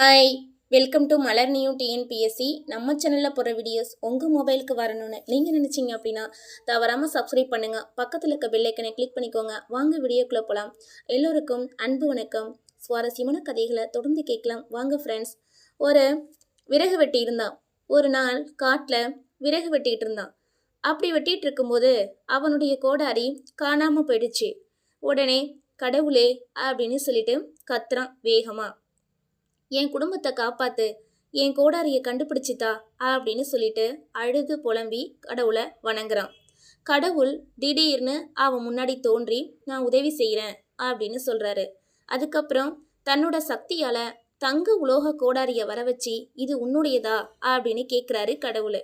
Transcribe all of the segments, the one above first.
Hi welcome to Malar new TNPSC நம்ம சேனலில் போகிற வீடியோஸ் உங்கள் மொபைலுக்கு வரணும்னு நீங்கள் நினச்சிங்க அப்படின்னா தவறாமல் சப்ஸ்கிரைப் பண்ணுங்கள் பக்கத்தில் இருக்க பெல்லைக்கனை கிளிக் பண்ணிக்கோங்க. வாங்க வீடியோக்குள்ளே போகலாம் எல்லோருக்கும் அன்பு வணக்கம். சுவாரஸ்யமான கதைகளை தொடர்ந்து கேட்கலாம். வாங்க ஃப்ரெண்ட்ஸ் ஒரு விறகு வெட்டி இருந்தான். ஒரு நாள் காட்டில் விறகு வெட்டிகிட்டு இருந்தான். அப்படி வெட்டிகிட்டு இருக்கும்போது அவனுடைய கோடாரி காணாமல் போயிடுச்சு. உடனே கடவுளே அப்படின்னு சொல்லிட்டு கத்துறான் வேகமாக என் குடும்பத்தை காப்பாத்து என் கோடாரியை கண்டுபிடிச்சித்தா அப்படின்னு சொல்லிட்டு அழுது புலம்பி கடவுளை வணங்குறான். கடவுள் திடீர்னு அவன் முன்னாடி தோன்றி நான் உதவி செய்கிறேன் அப்படின்னு சொல்கிறாரு அதுக்கப்புறம் தன்னோட சக்தியால் தங்க உலோக கோடாரியை வர வச்சு இது உன்னுடையதா? அப்படின்னு கேட்குறாரு கடவுள்.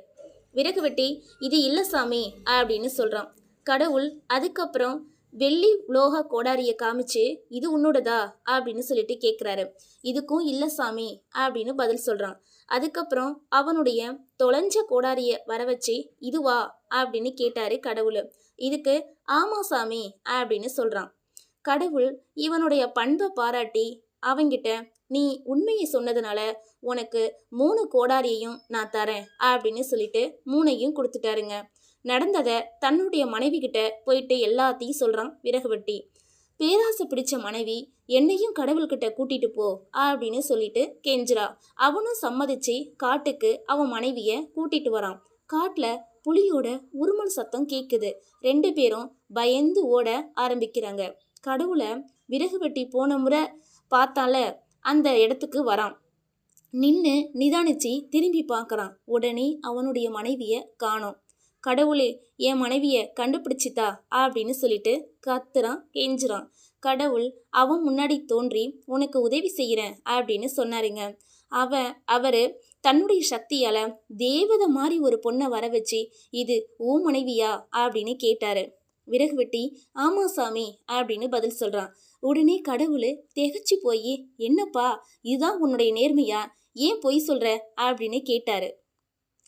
விறகு வெட்டி இது இல்லை சாமி அப்படின்னு சொல்கிறான் கடவுள் அதுக்கப்புறம் வெள்ளி உலோக கோடாரியை காமிச்சு இது உன்னோடதா? அப்படின்னு சொல்லிட்டு கேட்குறாரு இதுக்கும் இல்லை சாமி அப்படின்னு பதில் சொல்கிறான் அதுக்கப்புறம் அவனுடைய தொலைஞ்ச கோடாரியை வர வச்சு இதுவா அப்படின்னு கேட்டாரு கடவுள். இதுக்கு ஆமா சாமி அப்படின்னு சொல்கிறான் கடவுள் இவனுடைய பண்பை பாராட்டி அவங்கிட்ட நீ உண்மையை சொன்னதுனால உனக்கு மூணு கோடாரியையும் நான் தரேன் அப்படின்னு சொல்லிட்டு மூணையும் கொடுத்துட்டாருங்க. நடந்ததை தன்னுடைய மனைவி கிட்ட போயிட்டு எல்லாத்தையும் சொல்கிறான் விறகு வெட்டி பேராசை பிடிச்ச மனைவி என்னையும் கடவுள்கிட்ட கூட்டிட்டு போ அப்படின்னு சொல்லிட்டு கெஞ்சிரா அவனும் சம்மதிச்சு காட்டுக்கு அவன் மனைவிய கூட்டிட்டு வரான். காட்டில் புலியோட உருமல் சத்தம் கேட்குது ரெண்டு பேரும் பயந்து ஓட ஆரம்பிக்கிறாங்க. கடவுளை விறகு வெட்டி போன முறை பார்த்தால அந்த இடத்துக்கு வரான். நின்று நிதானிச்சு திரும்பி பார்க்குறான். உடனே அவனுடைய மனைவியை காணோம். கடவுளே என் மனைவியை கண்டுபிடிச்சித்தா அப்படின்னு சொல்லிட்டு கத்துறான் கெஞ்சுறான். கடவுள் அவன் முன்னாடி தோன்றி உனக்கு உதவி செய்கிறேன் அப்படின்னு சொன்னாருங்க. அவன் அவர் தன்னுடைய சக்தியால் தேவதை மாதிரி ஒரு பொண்ணை வர வச்சு இது ஓ மனைவியா? அப்படின்னு கேட்டாரு. விறகு வெட்டி ஆமா சாமி அப்படின்னு பதில் சொல்கிறான் உடனே கடவுள் திகச்சு போய் என்னப்பா இதுதான் உன்னுடைய நேர்மையா? ஏன் பொய் சொல்கிற அப்படின்னு கேட்டாரு.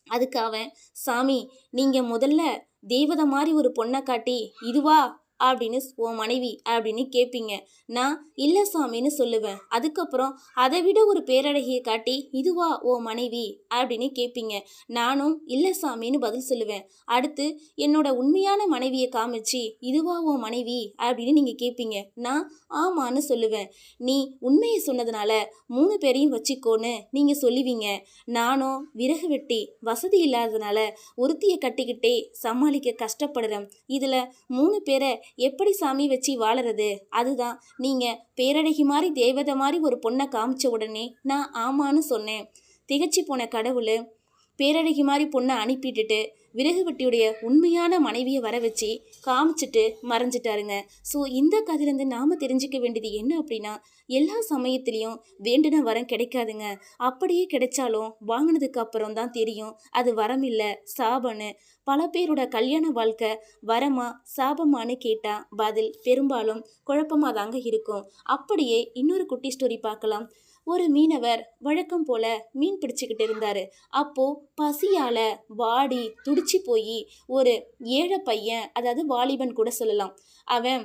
அதுக்கு அவன் சாமி நீங்கள் முதல்ல தெய்வத மாதிரி ஒரு பொண்ணை காட்டி இதுவா அப்படின்னு உன் மனைவி அப்படின்னு கேட்பீங்க நான் இல்லை சாமின்னு சொல்லுவேன். அதுக்கப்புறம் அதை விட ஒரு பேரழகியை காட்டி இதுவா ஓ மனைவி? அப்படின்னு கேட்பீங்க நானும் இல்லை சாமின்னு பதில் சொல்லுவேன். அடுத்து என்னோட உண்மையான மனைவியை காமிச்சு இதுவா ஓ மனைவி? அப்படின்னு நீங்கள் கேட்பீங்க நான் ஆமான்னு சொல்லுவேன். நீ உண்மையை சொன்னதுனால மூணு பேரையும் வச்சுக்கோன்னு நீங்கள் சொல்லுவீங்க. நானும் விறகு வெட்டி வசதி இல்லாததுனால ஒருத்தியை கட்டிக்கிட்டே சமாளிக்க கஷ்டப்படுறேன். இதில் மூணு பேரை எப்படி சாமி வச்சு வாழறது? அதுதான். நீங்கள் பேரழகி மாதிரி தேவதை மாதிரி ஒரு பொண்ணை காமிச்ச உடனே நான் ஆமான்னு சொன்னேன். திகச்சு போன கடவுள். பேரழகி மாதிரி பொண்ணை அனுப்பிட்டுட்டு விறகு வெட்டியுடைய உண்மையான மனைவியை வர வச்சு காமிச்சிட்டு மறைஞ்சிட்டாருங்க. ஸோ இந்த கதையிலேருந்து நாம் தெரிஞ்சுக்க வேண்டியது என்ன அப்படின்னா எல்லா சமயத்துலேயும் வேண்டின வரம் கிடைக்காதுங்க. அப்படியே கிடைச்சாலும் வாங்கினதுக்கு அப்புறம் தான் தெரியும் அது வரம் இல்லை சாபன்னு பல பேரோட கல்யாண வாழ்க்கை வரமா சாபமானு கேட்டால் பதில் பெரும்பாலும் குழப்பமாக தாங்க இருக்கும். அப்படியே இன்னொரு குட்டி ஸ்டோரி பார்க்கலாம். ஒரு மீனவர் வழக்கம் போல மீன் பிடிச்சிக்கிட்டு இருந்தாரு. அப்போ பசியால வாடி துடிச்சு போய் ஒரு ஏழை பையன் அதாவது வாலிபன் கூட சொல்லலாம். அவன்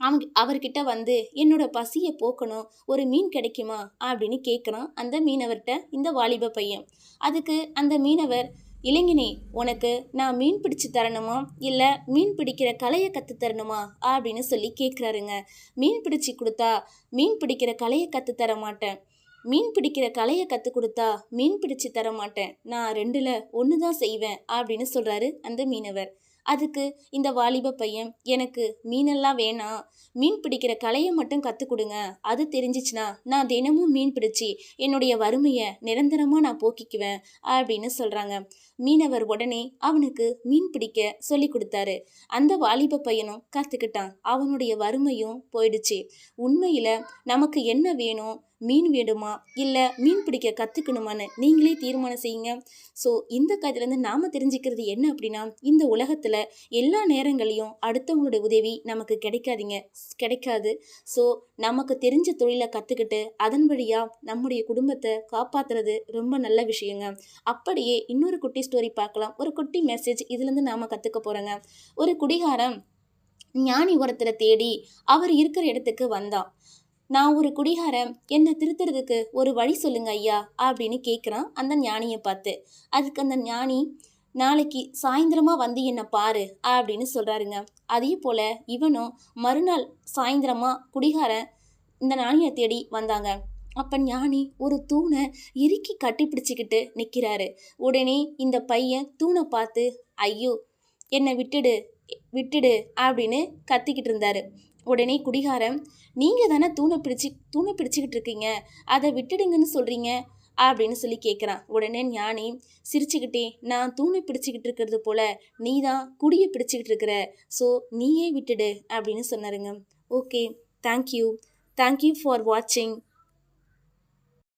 அவங்க அவர்கிட்ட வந்து என்னோட பசியை போக்கணும். ஒரு மீன் கிடைக்குமா? அப்படின்னு கேட்குறான் அந்த மீனவர்கிட்ட இந்த வாலிப பையன். அதுக்கு அந்த மீனவர் இளைஞனே உனக்கு நான் மீன் பிடிச்சு தரணுமா? இல்லை மீன் பிடிக்கிற கலையை கற்று தரணுமா? அப்படின்னு சொல்லி கேட்குறாருங்க மீன் பிடிச்சி கொடுத்தா மீன் பிடிக்கிற கலையை கற்று தர மாட்டேன். மீன் பிடிக்கிற கலையை கற்றுக் கொடுத்தா மீன் பிடிச்சு தர மாட்டேன். நான் ரெண்டில் ஒன்று தான் செய்வேன் அப்படின்னு சொல்கிறாரு அந்த மீனவர். அதுக்கு இந்த வாலிப பையன் எனக்கு மீனெல்லாம் வேணாம் மீன் பிடிக்கிற கலையை மட்டும் கற்றுக் கொடுங்க. அது தெரிஞ்சிச்சுன்னா நான் தினமும் மீன் பிடிச்சி என்னுடைய வறுமையை நிரந்தரமாக நான் போக்கிக்குவேன் அப்படின்னு சொல்கிறாங்க மீனவர் உடனே அவனுக்கு மீன் பிடிக்க சொல்லி கொடுத்தாரு. அந்த வாலிப பையனும் கற்றுக்கிட்டான் அவனுடைய வறுமையும் போயிடுச்சு. உண்மையில் நமக்கு என்ன வேணும்? மீன் வேணுமா இல்லை மீன் பிடிக்க கற்றுக்கணுமான்னு நீங்களே தீர்மானம் செய்யுங்க. ஸோ இந்த கதையிலேருந்து நாம் தெரிஞ்சுக்கிறது என்ன அப்படின்னா இந்த உலகத்தில் எல்லா நேரங்களையும் அடுத்தவங்களுடைய உதவி நமக்கு கிடைக்காதீங்க. கிடைக்காது. ஸோ நமக்கு தெரிஞ்ச தொழிலை கற்றுக்கிட்டு அதன் வழியாக நம்முடைய குடும்பத்தை காப்பாற்றுறது ரொம்ப நல்ல விஷயங்க. அப்படியே இன்னொரு குட்டி ஸ்டோரி பார்க்கலாம். ஒரு குட்டி மெசேஜ் இதுலேருந்து நாம் கற்றுக்க போகிறோங்க ஒரு குடிகாரம் ஞானி ஒருத்தரை தேடி அவர் இருக்கிற இடத்துக்கு வந்தான். நான் ஒரு குடிகாரன். என்னை திருத்துறதுக்கு ஒரு வழி சொல்லுங்க ஐயா அப்படின்னு கேட்குறான் அந்த ஞானியை பார்த்து. அதுக்கு அந்த ஞானி நாளைக்கு சாயந்தரமா வந்து என்னை பாரு அப்படின்னு சொல்கிறாருங்க அதே போல் இவனும் மறுநாள் சாயந்தரமா குடிகாரன் இந்த ஞானியை தேடி வந்தாங்க. அப்போ ஞானி ஒரு தூணை இறுக்கி கட்டி பிடிச்சிக்கிட்டு நிற்கிறாரு உடனே இந்த பையன் தூணை பார்த்து ஐயோ என்னை விட்டுடு விட்டுடு அப்படின்னு கத்திக்கிட்டு இருந்தாரு. உடனே குடிகாரன் நீங்கள் தானே தூணை பிடிச்சி தூணை பிடிச்சிக்கிட்டு இருக்கீங்க அதை விட்டுடுங்கன்னு சொல்கிறீங்க அப்படின்னு சொல்லி கேட்குறான் உடனே ஞானி சிரிச்சுக்கிட்டே நான் தூணை பிடிச்சிக்கிட்டு இருக்கிறது போல நீ தான் குடியை பிடிச்சிக்கிட்டு இருக்கிற ஸோ நீயே விட்டுடு அப்படின்னு சொன்னாருங்க. ஓகே தேங்க்யூ தேங்க்யூ ஃபார் வாட்சிங்